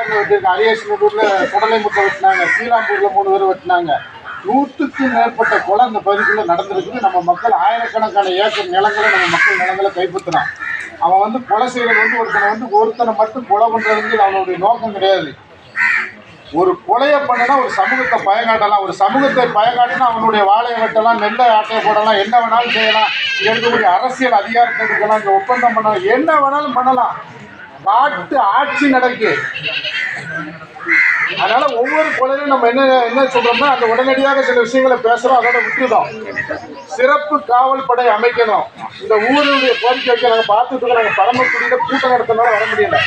வெட்டிருக்கு அரியேஸ்வரூர்ல குடலை முட்டை வெட்டினாங்க. சீலாம்பூர்ல மூணு பேர் வெட்டினாங்க. நூற்றுக்கும் மேற்பட்ட கொலை அந்த பகுதிக்குள்ள நடந்திருக்குது. நம்ம மக்கள் ஆயிரக்கணக்கான ஏக்கர் நிலங்களை நம்ம மக்கள் நிலங்களை கைப்பற்றினான். அவன் வந்து கொலை செய்யறது வந்து ஒருத்தனை வந்து ஒருத்தனை மட்டும் கொலை பண்றதுக்கு அவனுடைய நோக்கம் கிடையாது. ஒரு கொலையை பண்ணினா ஒரு சமூகத்தை பயங்காட்டலாம். ஒரு சமூகத்தை பயங்காட்டினா அவனுடைய வாழையை வெட்டலாம் நெல்லை ஆட்டையை போடலாம் என்ன வேணாலும் செய்யலாம். எடுக்கக்கூடிய இருக்கக்கூடிய அரசியல் அதிகாரத்தை எடுக்கலாம் இந்த ஒப்பந்தம் பண்ணலாம். என்ன வேணாலும் பண்ணலாம். நாட்டு ஆட்சி நடக்கு. அதனால ஒவ்வொரு கொலையிலும் நம்ம என்ன என்ன சொல்றோம்னா அந்த உடனடியாக சில விஷயங்களை பேசுறோம் அதோட விட்டுடும் சிறப்பு காவல் படை அமைக்கணும். இந்த ஊருடைய கோரிக்கை வைக்க நாங்கள் பார்த்துட்டு இருக்கோம். நாங்கள் பரமக்குடியில கூட்டம் நடத்தினால வர முடியல.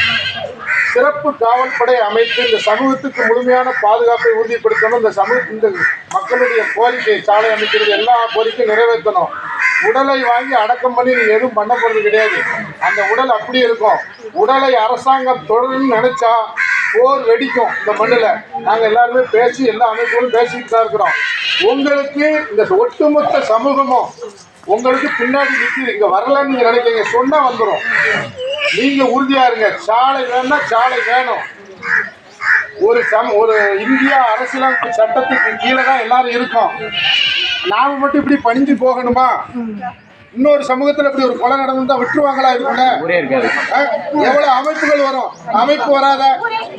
சிறப்பு காவல் படை அமைத்து இந்த சமூகத்துக்கு முழுமையான பாதுகாப்பை உறுதிப்படுத்தணும். இந்த சமூக இந்த மக்களுடைய கோரிக்கை சாலை அமைக்கிறது எல்லா கோரிக்கையும் நிறைவேற்றணும். உடலை வாங்கி அடக்கம் பண்ணி நீங்க எதுவும் பண்ண போறது கிடையாது. அந்த உடல் அப்படி இருக்கும். உடலை அரசாங்கம் தொடரும்னு நினைச்சா போர் வெடிக்கும் இந்த மண்ணில். நாங்கள் எல்லாருமே பேசி எல்லா அமைப்புகளும் பேசிட்டு தான் இருக்கிறோம். உங்களுக்கு இந்த ஒட்டுமொத்த சமூகமும் உங்களுக்கு பின்னாடி நிற்கிது இங்கே வரலன்னு நீங்கள் நினைக்கிறீங்க சொன்னால் வந்துடும் நீங்க உறுதியா இருங்க. சாலை வேணும்னா சாலை வேணும். ஒரு சம் ஒரு இந்தியா அரசியலமைப்பு சட்டத்துக்கு கீழே தான் எல்லாரும் இருக்கோம். நாம மட்டும் இப்படி பணிஞ்சு போகணுமா? இன்னொரு சமூகத்துல இப்படி ஒரு கொலை நடந்தா விட்டுருவாங்களா அஹ், எவ்வளவு அமைப்புகள் வரும்? அமைப்பு வராத